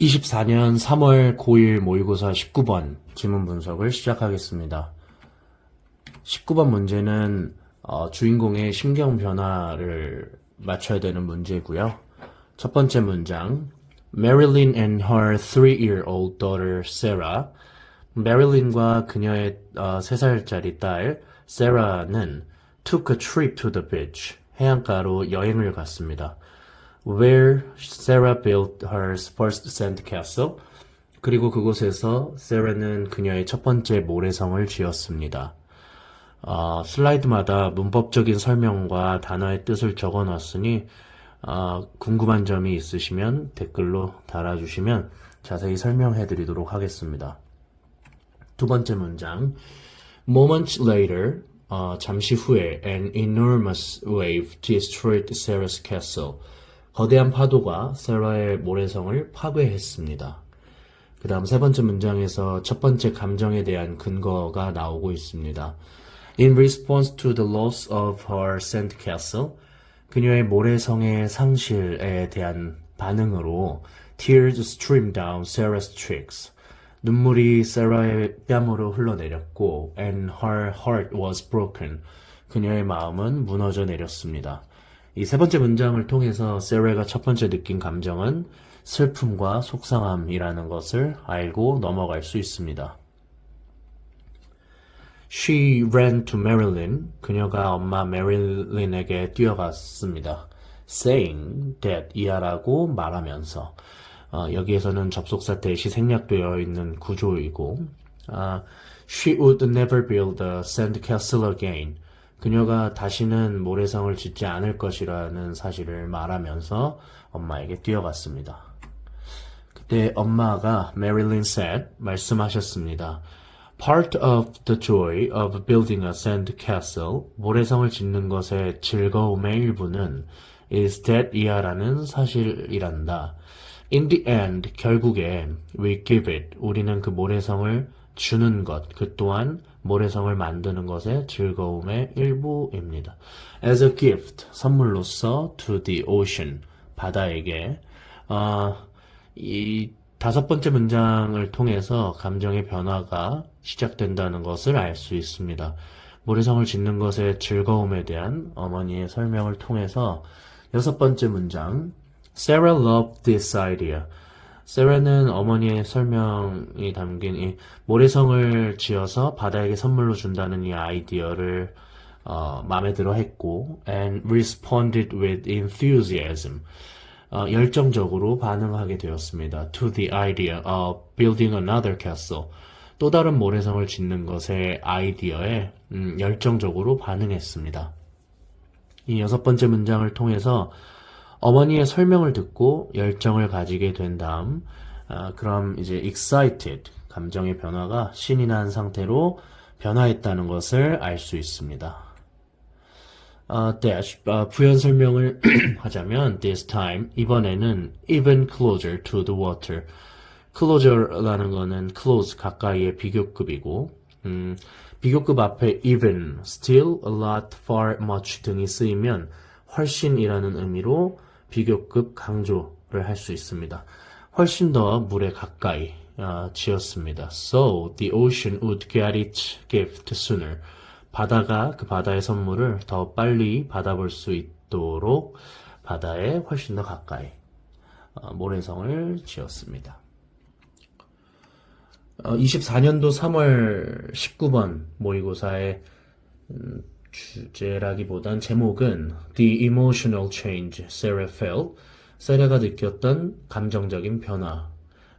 24년 3월 고1 모의고사 19번 지문 분석을 시작하겠습니다. 19번 문제는 어, 주인공의 심경 변화를 맞춰야 되는 문제고요. 첫 번째 문장 Marilyn and her three-year-old daughter Sarah 메릴린과 그녀의 어, 3살짜리 딸 세라는 took a trip to the beach 해안가로 여행을 갔습니다. Where Sarah built her first sand castle. 그리고 그곳에서 세라는 그녀의 첫 번째 모래성을 지었습니다. 어, 슬라이드마다 문법적인 설명과 단어의 뜻을 적어 놨으니 어, 궁금한 점이 있으시면 댓글로 달아주시면 자세히 설명해 드리도록 하겠습니다. 두 번째 문장. Moments later, 어, 잠시 후에 an enormous wave destroyed Sarah's castle. 거대한 파도가 세라의 모래성을 파괴했습니다. 그 다음 세 번째 문장에서 첫 번째 감정에 대한 근거가 나오고 있습니다. In response to the loss of her sand castle, 그녀의 모래성의 상실에 대한 반응으로 tears streamed down Sarah's cheeks. 눈물이 세라의 뺨으로 흘러내렸고 and her heart was broken. 그녀의 마음은 무너져 내렸습니다. 이 세 번째 문장을 통해서 세라가 첫 번째 느낀 감정은 슬픔과 속상함이라는 것을 알고 넘어갈 수 있습니다. She ran to Marilyn. 그녀가 엄마 메릴린에게 뛰어갔습니다. saying that 이하라고 말하면서 어, 여기에서는 접속사 대시 생략되어 있는 구조이고 아, She would never build a sand castle again. 그녀가 다시는 모래성을 짓지 않을 것이라는 사실을 말하면서 엄마에게 뛰어갔습니다. 그때 엄마가 메릴린 said 말씀하셨습니다. Part of the joy of building a sand castle, 모래성을 짓는 것의 즐거움의 일부는 is that 이하라는 사실이란다. In the end, 결국에 we give it, 우리는 그 모래성을 주는 것, 그 또한 모래성을 만드는 것의 즐거움의 일부입니다. As a gift, 선물로서 to the ocean, 바다에게 어, 이 다섯 번째 문장을 통해서 감정의 변화가 시작된다는 것을 알 수 있습니다. 모래성을 짓는 것의 즐거움에 대한 어머니의 설명을 통해서 여섯 번째 문장 Sarah loved this idea. 세라는 어머니의 설명이 담긴 이 모래성을 지어서 바다에게 선물로 준다는 이 아이디어를 어, 마음에 들어 했고 and responded with enthusiasm. 어, 열정적으로 반응하게 되었습니다. To the idea of building another castle. 또 다른 모래성을 짓는 것의 아이디어에 음, 열정적으로 반응했습니다. 이 여섯 번째 문장을 통해서 어머니의 설명을 듣고 열정을 가지게 된 다음, 아, 그럼 이제 excited, 감정의 변화가 신이 난 상태로 변화했다는 것을 알 수 있습니다. 아, dash, 아, 부연 설명을 하자면 this time, 이번에는 even closer to the water. closer라는 거는 close, 가까이의 비교급이고, 음, 비교급 앞에 even, still, a lot, far, much 등이 쓰이면 훨씬이라는 의미로 비교급 강조를 할 수 있습니다. 훨씬 더 물에 가까이 어, 지었습니다. So the ocean would get its gift sooner. 바다가 그 바다의 선물을 더 빨리 받아볼 수 있도록 바다에 훨씬 더 가까이 어, 모래성을 지었습니다. 어, 24년도 3월 19번 모의고사의 음, 주제라기보단 제목은 The Emotional Change Sarah Felt. 세라가 느꼈던 감정적인 변화.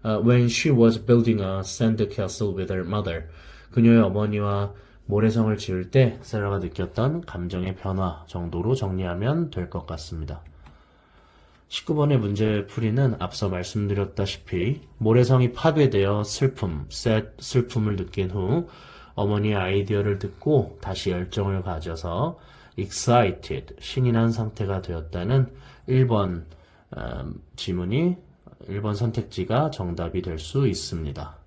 Uh, when she was building a sand castle with her mother. 그녀의 어머니와 모래성을 지을 때 세라가 느꼈던 감정의 변화 정도로 정리하면 될 것 같습니다. 19번의 문제 풀이는 앞서 말씀드렸다시피 모래성이 파괴되어 슬픔, sad 슬픔을 느낀 후 어머니의 아이디어를 듣고 다시 열정을 가져서 excited, 신이 난 상태가 되었다는 1번 음, 지문이 1번 선택지가 정답이 될 수 있습니다.